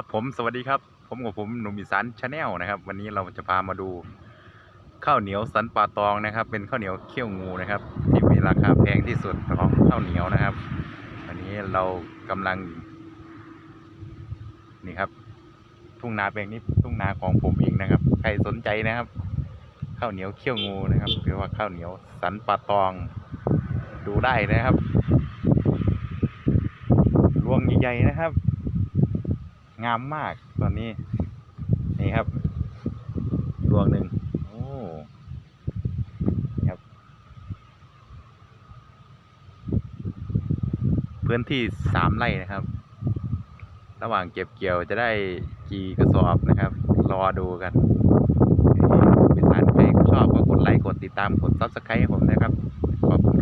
ครับผมสวัสดีครับ ผมกับผมหนุ่มอีสานชาแนลนะครับ วันนี้เราจะพามาดูข้าวเหนียวสันป่าตองนะครับ เป็นข้าวเหนียวเขี้ยวงูนะครับ ที่มีราคาแพงที่สุดของข้าวเหนียวนะครับ วันนี้เรากำลัง นี่ครับ ทุ่งนาแปลงนี้ทุ่งนาของผมเองนะครับ ใครสนใจนะครับข้าวเหนียวเขี้ยวงูนะครับหรือว่าข้าวเหนียวสันป่าตอง ดูได้นะครับรวงใหญ่ๆนะครับ งามมากตอนนี้ นี่ครับ ดวงหนึ่งโอ้ครับ พื้นที่สามไร่นะครับ ระหว่างเก็บเกี่ยวจะได้กี่กระสอบนะครับ รอดูกันพิสานใครชอบก็กดไลค์กดติดตามกดซับสไครต์ให้ผมนะครับขอบคุณ